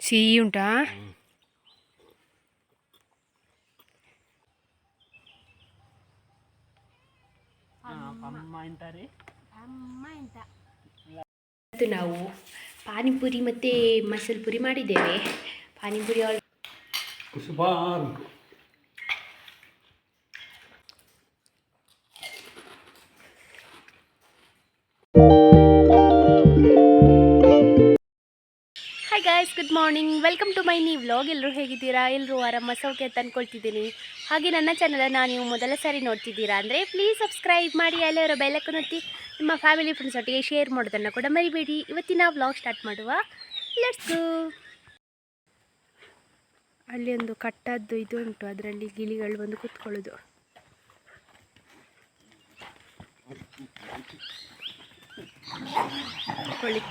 ಸಿಹಿ ಉಂಟಾ ಅಮ್ಮ ಅಂತಾರೆ ಇವತ್ತು ನಾವು ಪಾನಿಪುರಿ ಮತ್ತು ಮಸಾಲೆ ಪುರಿ ಮಾಡಿದ್ದೇವೆ. Panipuri all hi guys good morning welcome to my ನೀವು ವ್ಲಾಗ್ ಎಲ್ಲರೂ ಹೇಗಿದ್ದೀರಾ? ಎಲ್ಲರೂ ಆರಾಮ, ಸೌಖ್ಯ ಅಂತ ಅಂದ್ಕೊಳ್ತಿದ್ದೀನಿ ಹಾಗೆ ನನ್ನ ಚಾನಲನ್ನು ನೀವು ಮೊದಲ ಸಾರಿ ನೋಡ್ತಿದ್ದೀರಾ ಅಂದರೆ ಪ್ಲೀಸ್ ಸಬ್ಸ್ಕ್ರೈಬ್ ಮಾಡಿ ಅಲ್ಲಿರೋ ಬೆಲ್ಲಕ್ಕೂ ಒತ್ತಿ ನಿಮ್ಮ ಫ್ಯಾಮಿಲಿ ಫ್ರೆಂಡ್ಸ್ ಒಟ್ಟಿಗೆ ಶೇರ್ ಮಾಡೋದನ್ನು ಕೂಡ ಮರಿಬೇಡಿ. ಇವತ್ತಿನ ವ್ಲಾಗ್ ಸ್ಟಾರ್ಟ್ ಮಾಡುವ. ಲೆಟ್ಸ್ ಅಲ್ಲಿ ಒಂದು ಕಟ್ಟದ್ದು ಇದು ಉಂಟು ಅದರಲ್ಲಿ ಗಿಳಿಗಳು ಬಂದು ಕೂತ್ಕೊಳ್ಳೋದು. Колік.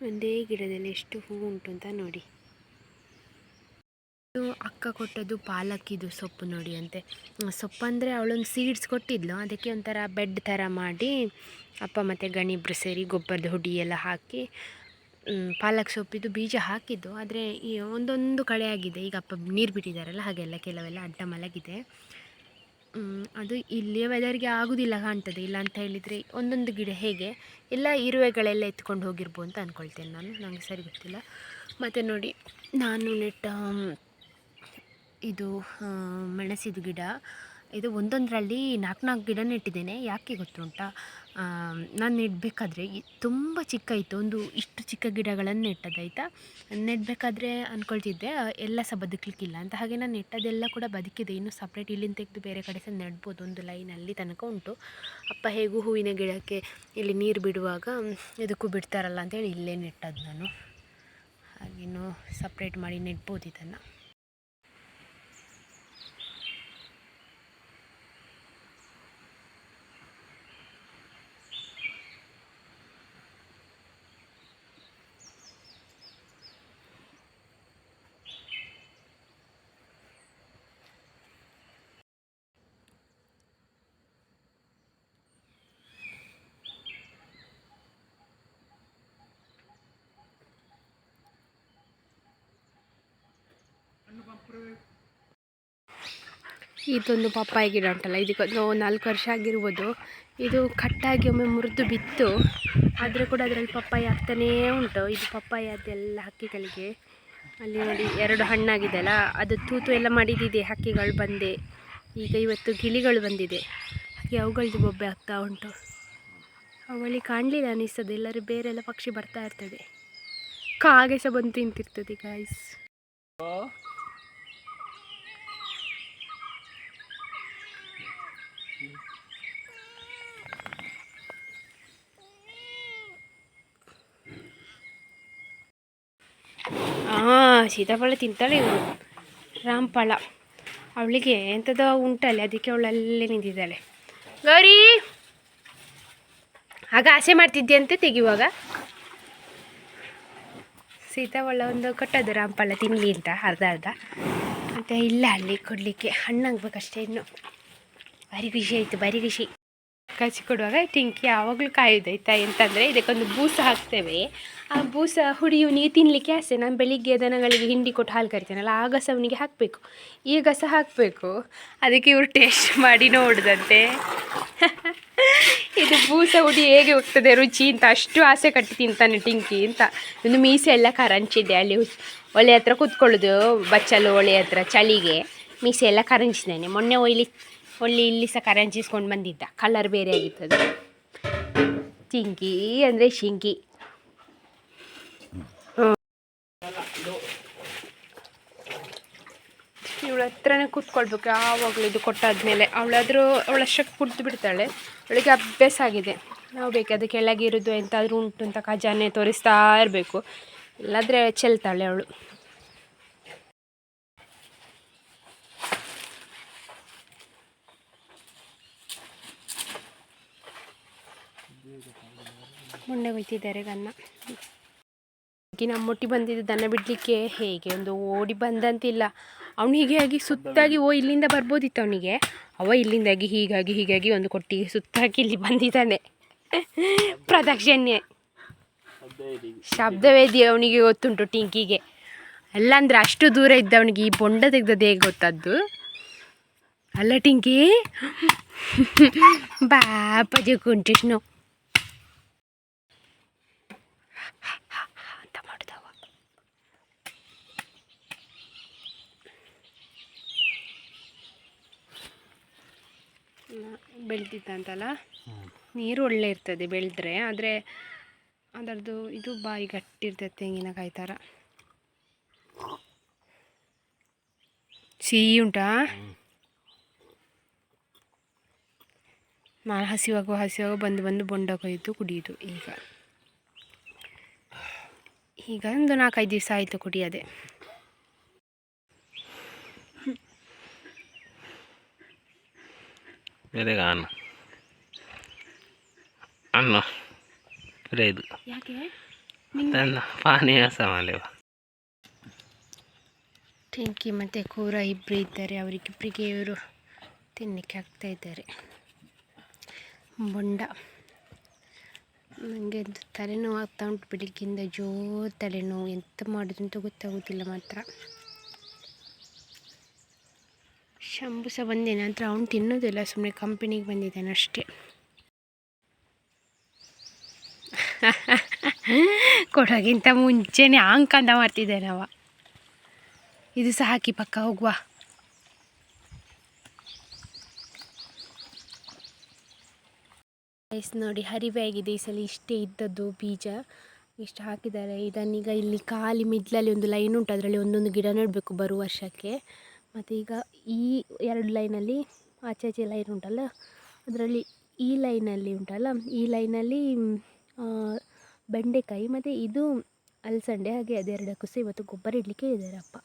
ಒಂದೇ ಗಿಡದಲ್ಲಿ ಎಷ್ಟು ಹೂವು ಉಂಟು ಅಂತ ನೋಡಿ. ಇದು ಅಕ್ಕ ಕೊಟ್ಟದ್ದು ಪಾಲಕ್ಕಿದು ಸೊಪ್ಪು ನೋಡಿ ಅಂತೆ. ಸೊಪ್ಪು ಅಂದರೆ ಅವಳೊಂದು ಸೀಡ್ಸ್ ಕೊಟ್ಟಿದ್ಲು. ಅದಕ್ಕೆ ಒಂಥರ ಬೆಡ್ ಥರ ಮಾಡಿ ಅಪ್ಪ ಮತ್ತು ಗಣಿಬ್ರು ಸೇರಿ ಗೊಬ್ಬರದ ಹುಡಿ ಎಲ್ಲ ಹಾಕಿ ಪಾಲಕ್ ಸೊಪ್ಪಿದು ಬೀಜ ಹಾಕಿದ್ದು. ಆದರೆ ಈ ಒಂದೊಂದು ಕಳೆ ಆಗಿದೆ. ಈಗ ಅಪ್ಪ ನೀರು ಬಿಟ್ಟಿದ್ದಾರಲ್ಲ ಹಾಗೆಲ್ಲ ಕೆಲವೆಲ್ಲ ಅಡ್ಡ ಮಲಗಿದೆ. ಅದು ಇಲ್ಲಿಯ ವೆದರ್ಗೆ ಆಗೋದಿಲ್ಲ ಕಾಣ್ತದೆ. ಇಲ್ಲ ಅಂತ ಹೇಳಿದರೆ ಒಂದೊಂದು ಗಿಡ ಹೇಗೆ, ಎಲ್ಲ ಇರುವೆಗಳೆಲ್ಲ ಎತ್ಕೊಂಡು ಹೋಗಿರ್ಬೋದು ಅಂತ ಅಂದ್ಕೊಳ್ತೇನೆ ನಾನು. ನನಗೆ ಸರಿ ಗೊತ್ತಿಲ್ಲ. ಮತ್ತು ನೋಡಿ, ನಾನು ನೆಟ್ಟ ಇದು ಮೆಣಸಿದ ಮೆಣಸಿದು ಗಿಡ. ಇದು ಒಂದೊಂದರಲ್ಲಿ ನಾಲ್ಕು ನಾಲ್ಕು ಗಿಡ ನೆಟ್ಟಿದ್ದೇನೆ. ಯಾಕೆ ಗೊತ್ತುಂಟಾ? ನಾನು ನೆಡಬೇಕಾದ್ರೆ ತುಂಬ ಚಿಕ್ಕ ಇತ್ತು. ಒಂದು ಇಷ್ಟು ಚಿಕ್ಕ ಗಿಡಗಳನ್ನು ನೆಟ್ಟದಾಯ್ತಾ ನೆಡಬೇಕಾದ್ರೆ ಅಂದ್ಕೊಳ್ತಿದ್ದೆ ಎಲ್ಲ ಸಹ ಬದುಕಲಿಕ್ಕಿಲ್ಲ ಅಂತ. ಹಾಗೆ ನಾನು ನೆಟ್ಟದೆಲ್ಲ ಕೂಡ ಬದುಕಿದೆ. ಇನ್ನು ಸಪ್ರೇಟ್ ಇಲ್ಲಿಂದ ತೆಗೆದು ಬೇರೆ ಕಡೆ ಸಹ ನೆಡ್ಬೋದು. ಒಂದು ಲೈನಲ್ಲಿ ತನಕ ಉಂಟು. ಅಪ್ಪ ಹೇಗೂ ಹೂವಿನ ಗಿಡಕ್ಕೆ ಇಲ್ಲಿ ನೀರು ಬಿಡುವಾಗ ಇದಕ್ಕೂ ಬಿಡ್ತಾರಲ್ಲ ಅಂತೇಳಿ ಇಲ್ಲೇ ನೆಟ್ಟದ್ದು ನಾನು. ಹಾಗೇನು ಸಪ್ರೇಟ್ ಮಾಡಿ ನೆಡ್ಬೋದು ಇದನ್ನು. ಇದೊಂದು ಪಪ್ಪಾಯ ಗಿಡ ಉಂಟಲ್ಲ ಇದಕ್ಕೊಂದು ನಾಲ್ಕು ವರ್ಷ ಆಗಿರ್ಬೋದು. ಇದು ಕಟ್ಟಾಗಿ ಒಮ್ಮೆ ಮುರಿದು ಬಿತ್ತು. ಆದರೆ ಕೂಡ ಅದರಲ್ಲಿ ಪಪ್ಪಾಯ ಆಗ್ತಾನೇ ಉಂಟು. ಇದು ಪಪ್ಪಾಯ ಅದೆಲ್ಲ ಹಕ್ಕಿಗಳಿಗೆ ಅಲ್ಲಿ ನೋಡಿ, ಎರಡು ಹಣ್ಣಾಗಿದೆ ಅಲ್ಲ, ಅದು ತೂತು ಎಲ್ಲ ಮಾಡಿದಿದೆ, ಹಕ್ಕಿಗಳು ಬಂದೆ. ಈಗ ಇವತ್ತು ಗಿಳಿಗಳು ಬಂದಿದೆ. ಹಾಗೆ ಅವುಗಳದ್ದು ಬೊಬ್ಬೆ ಆಗ್ತಾ ಉಂಟು. ಅವಳಿ ಕಾಣಲಿಲ್ಲ ಅನಿಸ್ತದೆ, ಎಲ್ಲರೂ ಬೇರೆಲ್ಲ ಪಕ್ಷಿ ಬರ್ತಾ ಇರ್ತದೆ. ಕಾಗೆ ಸಹ ಬಂದು ತಿಂತಿರ್ತದೆ ಗಾಯ್ಸ್ ಹಾಂ ಸೀತಾಫಲ ತಿಂತಾಳೆ ಇವಳು. ರಾಮಫಲ ಅವಳಿಗೆ ಎಂಥದೋ ಉಂಟಲ್ಲ, ಅದಕ್ಕೆ ಅವಳು ಅಲ್ಲೇ ನಿಂತಿದ್ದಾಳೆ. ಗೌರಿ! ಆಗ ಆಸೆ ಮಾಡ್ತಿದ್ದೆ ಅಂತ ತೆಗಿಯುವಾಗ? ಸೀತಾಫಲ ಒಂದು ಕೊಟ್ಟದ್ದು ರಾಮಫಲ ತಿನ್ನಲಿ ಅಂತ, ಅರ್ಧ ಅರ್ಧ. ಮತ್ತು ಇಲ್ಲ, ಅಲ್ಲಿ ಕೊಡಲಿಕ್ಕೆ. ಹಣ್ಣಾಗಬೇಕಷ್ಟೇ ಇನ್ನು. ಭಾರಿ ಖುಷಿ ಆಯಿತು, ಭಾರಿ ಖುಷಿ. ಕಚಿ ಕೊಡುವಾಗ ಟಿಂಕಿ ಯಾವಾಗಲೂ ಕಾಯೋದಾಯ್ತಾ ಅಂತಂದರೆ ಇದಕ್ಕೊಂದು ಬೂಸ ಹಾಕ್ತೇವೆ. ಆ ಬೂಸ ಹುಡಿಯು ನೀರು ತಿನ್ನಲಿಕ್ಕೆ ಆಸೆ. ನಾನು ಬೆಳಿಗ್ಗೆ ದನಗಳಿಗೆ ಹಿಂಡಿ ಕೊಟ್ಟು ಹಾಲು ಕರಿತೇನಲ್ಲ ಆ ಗಸ ಅವನಿಗೆ ಹಾಕಬೇಕು. ಈ ಗಸ ಹಾಕಬೇಕು. ಅದಕ್ಕೆ ಇವರು ಟೇಸ್ಟ್ ಮಾಡಿ ನೋಡುದಂತೆ. ಇದು ಬೂಸ ಹುಡಿ ಹೇಗೆ ಹೋಗ್ತದೆ, ರುಚಿ ಅಂತ, ಅಷ್ಟು ಆಸೆ ಕಟ್ಟಿ ತಿಂತಾನೆ ಟಿಂಕಿ ಅಂತ. ಒಂದು ಮೀಸೆ ಎಲ್ಲ ಕರಂಚಿದೆ ಅಲ್ಲಿ. ಒಲೆ ಹತ್ರ ಕೂತ್ಕೊಳ್ಳೋದು, ಬಚ್ಚಲು ಒಲೆ ಹತ್ರ, ಚಳಿಗೆ. ಮೀಸೆ ಎಲ್ಲ ಕರಂಚಿದ್ದಾನೆ. ಮೊನ್ನೆ ಒಯ್ಲಿ ಒಳ್ಳೆ ಇಲ್ಲಿ ಸಹ ಕರಂಚಿಸ್ಕೊಂಡು ಬಂದಿದ್ದ. ಕಲರ್ ಬೇರೆ ಆಗಿತ್ತದು. ಚಿಂಕಿ ಅಂದರೆ ಶಿಂಕಿ. ಹತ್ರನೇ ಕೂತ್ಕೊಳ್ಬೇಕು, ಯಾವಾಗಲೂ ಇದು ಕೊಟ್ಟಾದ್ಮೇಲೆ. ಅವಳಾದರೂ ಅವಳಷ್ಟಕ್ಕೆ ಕುಡ್ದು ಬಿಡ್ತಾಳೆ. ಅವಳಿಗೆ ಅಭ್ಯಾಸ ಆಗಿದೆ. ನಾವು ಬೇಕಾದ ಕೆಳಗಿರೋದು ಎಂತಾದರೂ ಉಂಟು ಅಂತ ಖಜಾನೆ ತೋರಿಸ್ತಾ ಇರಬೇಕು. ಇಲ್ಲಾದರೆ ಚೆಲ್ತಾಳೆ ಅವಳು. ಮುಂಡೆ ಹೋಯ್ತಿದ್ದಾರೆ ಗನ್ನ. ನಮ್ಮೊಟ್ಟಿ ಬಂದಿದ್ದು ದನ ಬಿಡಲಿಕ್ಕೆ ಹೇಗೆ? ಒಂದು ಓಡಿ ಬಂದಂತಿಲ್ಲ. ಅವನು ಹೀಗೆ ಆಗಿ ಸುತ್ತಾಗಿ, ಓ, ಇಲ್ಲಿಂದ ಬರ್ಬೋದಿತ್ತು ಅವನಿಗೆ. ಅವ ಇಲ್ಲಿಂದಾಗಿ ಹೀಗಾಗಿ ಹೀಗಾಗಿ ಒಂದು ಕೊಟ್ಟಿಗೆ ಸುತ್ತಾಗಿ ಇಲ್ಲಿ ಬಂದಿದ್ದಾನೆ. ಪ್ರದಕ್ಷಿಣೆ ಶಬ್ದವೇದಿ ಅವನಿಗೆ ಗೊತ್ತುಂಟು ಟಿಂಕಿಗೆ. ಅಲ್ಲ ಅಂದ್ರೆ ಅಷ್ಟು ದೂರ ಇದ್ದ ಅವನಿಗೆ ಈ ಬೊಂಡ ತೆಗ್ದದ್ದು ಹೇಗೆ ಗೊತ್ತದ್ದು? ಅಲ್ಲ ಟಿಂಕಿ? ಬಾಪ ಕುಂಟಿಷ್ಣು ಅಂತ ಮಾಡಿದವ ಬೆಳೆದಿತ್ತಂತಲ್ಲ? ನೀರು ಒಳ್ಳೆ ಇರ್ತದೆ ಬೆಳೆದ್ರೆ ಆದರೆ ಅದರದ್ದು ಇದು ಬಾಯಿ ಗಟ್ಟಿರ್ತದೆ ತೆಂಗಿನಕಾಯಿ ಥರ ಸಿಹಿ ಉಂಟಾ? ನಾನು ಹಸಿವಾಗುವ ಹಸಿವಾಗ ಬಂದು ಬಂದು ಬೊಂಡ ಕೊಯ್ದು ಕುಡಿಯೋದು ಈಗ. ಈಗ ಒಂದು ನಾಲ್ಕೈದು ದಿವಸ ಆಯಿತು ಕುಡಿಯೋದೆ. ಬೇರೆ ಅನ್ನ. ಅನ್ನ. ಇದು. ಯಾಕೆ? ತನ್ನ ಪಾನೀಯ ಸಾಮಾನ್ಯವ ಟೆಂಕಿ ಮತ್ತು ಕೂರ ಇಬ್ಬರು ಇದ್ದಾರೆ. ಅವರಿಗಿಬ್ಬರಿಗೆ ಇವರು ತಿನ್ನಕ್ಕೆ ಆಗ್ತಾ ಇದ್ದಾರೆ. ಬೊಂಡ. ನನಗೆ ತಲೆನೋವು ಆಗ್ತಾ ಉಂಟು ಬೆಳಿಗ್ಗೆಯಿಂದ ಜೋರು ತಲೆನೋವು. ಎಂತ ಮಾಡೋದು ಅಂತ ಗೊತ್ತಾಗೋದಿಲ್ಲ ಮಾತ್ರ. ಶಂಭು ಸಹ ಬಂದೇನೆ ಆದರೆ ಅವನು ತಿನ್ನೋದಿಲ್ಲ ಸುಮ್ಮನೆ ಕಂಪನಿಗೆ ಬಂದಿದ್ದಾನೆ ಅಷ್ಟೇ. ಕೊಡೋಗಿಂತ ಮುಂಚೆನೇ ಆಂಕಂದ ಮಾಡ್ತಿದ್ದಾನೆ ಅವ. ಇದು ಸಹ ಹಾಕಿ ಪಕ್ಕ ಹೋಗುವ. ರೈಸ್ ನೋಡಿ, ಹರಿವೆ ಆಗಿದೆ. ಈ ಸಲ ಇಷ್ಟೇ ಇದ್ದದ್ದು ಬೀಜ. ಇಷ್ಟು ಹಾಕಿದ್ದಾರೆ. ಇದನ್ನೀಗ ಇಲ್ಲಿ ಖಾಲಿ ಮಿಡ್ಲಲ್ಲಿ ಒಂದು ಲೈನ್ ಉಂಟು. ಅದರಲ್ಲಿ ಒಂದೊಂದು ಗಿಡ ನೆಡಬೇಕು ಬರುವ ವರ್ಷಕ್ಕೆ. ಮತ್ತು ಈಗ ಈ ಎರಡು ಲೈನಲ್ಲಿ ಆಚೆ ಆಚೆ ಲೈನ್ ಉಂಟಲ್ಲ, ಅದರಲ್ಲಿ ಈ ಲೈನಲ್ಲಿ ಉಂಟಲ್ಲ, ಈ ಲೈನಲ್ಲಿ ಬೆಂಡೆಕಾಯಿ ಮತ್ತು ಇದು ಅಲಸಂಡೆ ಹಾಗೆ ಅದೆರಡಕ್ಕೂ ಸಹ ಇವತ್ತು ಗೊಬ್ಬರ ಇಡಲಿಕ್ಕೆ ಹೇಳಿದ್ದಾರೆ ಅಪ್ಪ.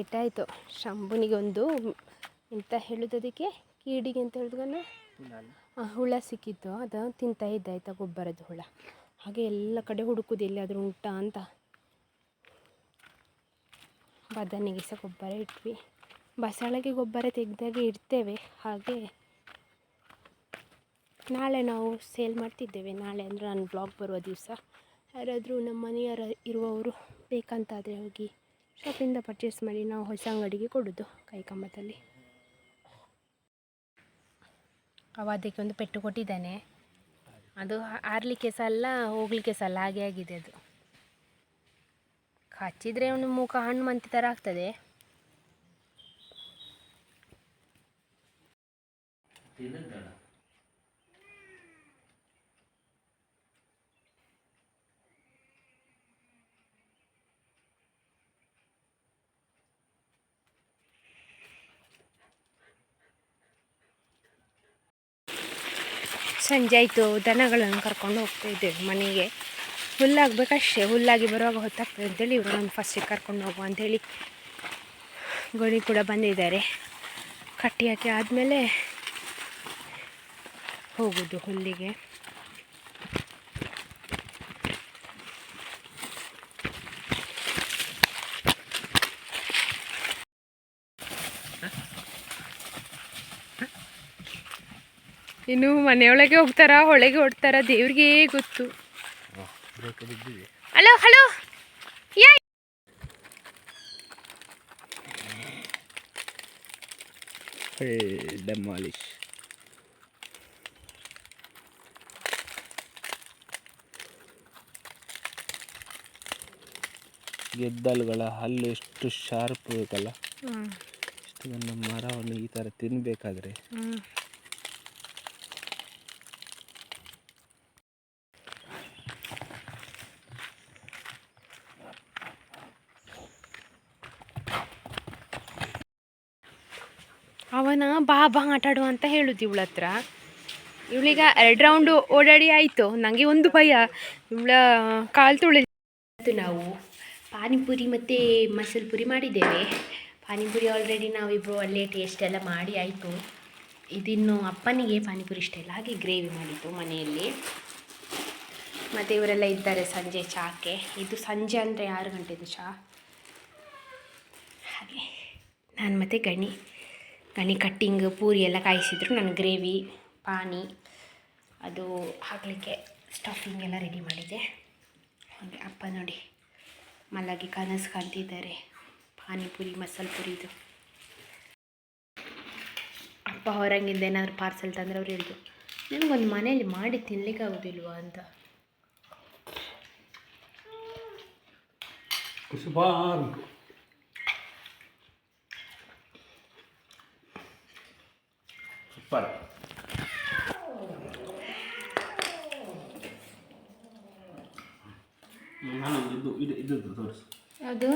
ಇಟ್ಟಾಯಿತು ಶಂಭುನಿಗೆ ಒಂದು ಎಂತ ಹೇಳೋದಕ್ಕೆ ಕೀಡಿಗೆ ಅಂತ ಹೇಳಿದ್ಗನ ಹುಳ ಸಿಕ್ಕಿತ್ತು. ಅದು ತಿಂತಾ ಇದ್ದ ಆಯ್ತಾ ಗೊಬ್ಬರದ ಹುಳ. ಹಾಗೆ ಎಲ್ಲ ಕಡೆ ಹುಡುಕುದು ಎಲ್ಲಿಯಾದರೂ ಉಂಟಾ ಅಂತ. ಬದನೆಗೆ ಸಹ ಗೊಬ್ಬರ ಇಟ್ವಿ. ಬಸಳೆಗೆ ಗೊಬ್ಬರ ತೆಗೆದಾಗ ಇಡ್ತೇವೆ. ಹಾಗೆ ನಾಳೆ ನಾವು ಸೇಲ್ ಮಾಡ್ತಿದ್ದೇವೆ. ನಾಳೆ ಅಂದರೆ ನಾನು ಬ್ಲಾಗ್ ಬರುವ ದಿವಸ. ಯಾರಾದರೂ ನಮ್ಮ ಮನೆಯವರ ಇರುವವರು ಬೇಕಂತಾದರೆ ಹೋಗಿ ಶಾಪಿಂದ ಪರ್ಚೇಸ್ ಮಾಡಿ ನಾವು ಹೊಸ ಅಂಗಡಿಗೆ ಕೊಡೋದು ಕೈಕಂಬದಲ್ಲಿ ಅವ ಅದಕ್ಕೆ ಒಂದು ಪೆಟ್ಟು ಕೊಟ್ಟಿದ್ದಾನೆ. ಅದು ಆರಲಿಕ್ಕೆ ಸಲ್ಲ ಅಲ್ಲ ಹೋಗಲಿಕ್ಕೆ ಸಹ ಅಲ್ಲ ಹಾಗೆ ಆಗಿದೆ ಅದು. ಹಚ್ಚಿದ್ರೆ ಒಂದು ಮುಖ ಹಣ್ಣು ಮಂತಿ ಥರ ಆಗ್ತದೆ. ಸಂಜೆ ಆಯಿತು, ದನಗಳನ್ನು ಕರ್ಕೊಂಡು ಹೋಗ್ತಾ ಇದ್ದೇವೆ ಮನೆಗೆ. ಹುಲ್ಲಾಗಬೇಕಷ್ಟೇ, ಹುಲ್ಲಾಗಿ ಬರುವಾಗ ಹೊತ್ತಾಗ್ತದೆ ಅಂತೇಳಿ ಇವರು ನಾನು ಫಸ್ಟಿಗೆ ಕರ್ಕೊಂಡು ಹೋಗುವ ಅಂಥೇಳಿ ಗೋಣಿ ಕೂಡ ಬಂದಿದ್ದಾರೆ. ಕಟ್ಟಿ ಹಾಕಿ ಆದಮೇಲೆ ಹೋಗೋದು ಹುಲ್ಲಿಗೆ. ಇನ್ನು ಮನೆಯೊಳಗೆ ಹೋಗ್ತಾರ ಒಳಗೆ ಹೊಡ್ತಾರ ದೇವ್ರಿಗೆ ಗೊತ್ತು. Hello hello. ಡೆಮಾಲಿಶ್ ಗೆದ್ದಲುಗಳ ಹಲ್ಲು ಎಷ್ಟು ಶಾರ್ಪ್ ಬೇಕಲ್ಲ? ಇಷ್ಟು ನನ್ನ ಮರವನ್ನು ಈ ಥರ ತಿನ್ನಬೇಕಾದ್ರೆ ಅವನ ಬಾ ಬಾ ಆಟಾಡು ಅಂತ ಹೇಳುದು ಇವಳ ಹತ್ರ. ಇವಳಿಗ ಎರಡು ರೌಂಡು ಓಡಾಡಿ ಆಯಿತು. ನನಗೆ ಒಂದು ಭಯ. ಇವಳ ಕಾಲು ತುಳಿ ನಾವು. ಪಾನಿಪುರಿ ಮತ್ತು ಮಸಾಲೆ ಪುರಿ ಮಾಡಿದ್ದೇವೆ. ಪಾನಿಪುರಿ ಆಲ್ರೆಡಿ ನಾವಿಬ್ಬರು ಅಲ್ಲೇ ಟೇಸ್ಟ್ ಎಲ್ಲ ಮಾಡಿ ಆಯಿತು. ಇದಿನ್ನು ಅಪ್ಪನಿಗೆ ಪಾನಿಪುರಿ ಇಷ್ಟ ಇಲ್ಲ. ಹಾಗೆ ಗ್ರೇವಿ ಮಾಡಿದ್ದು ಮನೆಯಲ್ಲಿ. ಮತ್ತು ಇವರೆಲ್ಲ ಇದ್ದಾರೆ ಸಂಜೆ ಚಾಕ್ಕೆ. ಇದು ಸಂಜೆ ಅಂದರೆ ಆರು ಗಂಟೆದು ಚಹಾ ಹಾಗೆ. ನಾನು ಮತ್ತು ಗಣಿ. ಗಣಿ ಕಟ್ಟಿಂಗ್, ಪೂರಿ ಎಲ್ಲ ಕಾಯಿಸಿದ್ರು. ನಾನು ಗ್ರೇವಿ, ಪಾನಿ, ಅದು ಹಾಕಲಿಕ್ಕೆ ಸ್ಟಫಿಂಗ್ ಎಲ್ಲ ರೆಡಿ ಮಾಡಿದೆ ಹಾಗೆ ಅಪ್ಪ ನೋಡಿ ಮಲಗಿ ಕನಸು ಕಾಣ್ತಿದ್ದಾರೆ. ಪಾನಿಪುರಿ ಮಸಾಲೆ ಪುರಿದು ಅಪ್ಪ ಹೊರಂಗಿಂದ ಏನಾದರೂ ಪಾರ್ಸೆಲ್ ತಂದರೆ ಅವ್ರು ಹೇಳಿದ್ರು, ನನಗೊಂದು ಮನೇಲಿ ಮಾಡಿ ತಿನ್ಲಿಕ್ಕೆ ಆಗೋದಿಲ್ವಾ? ಅಂತ. ಸುಮಾರು ಸೂಪರ್ ನಾನು ಇದು ಇದು ಇದು ತೋರಿಸು ಅದು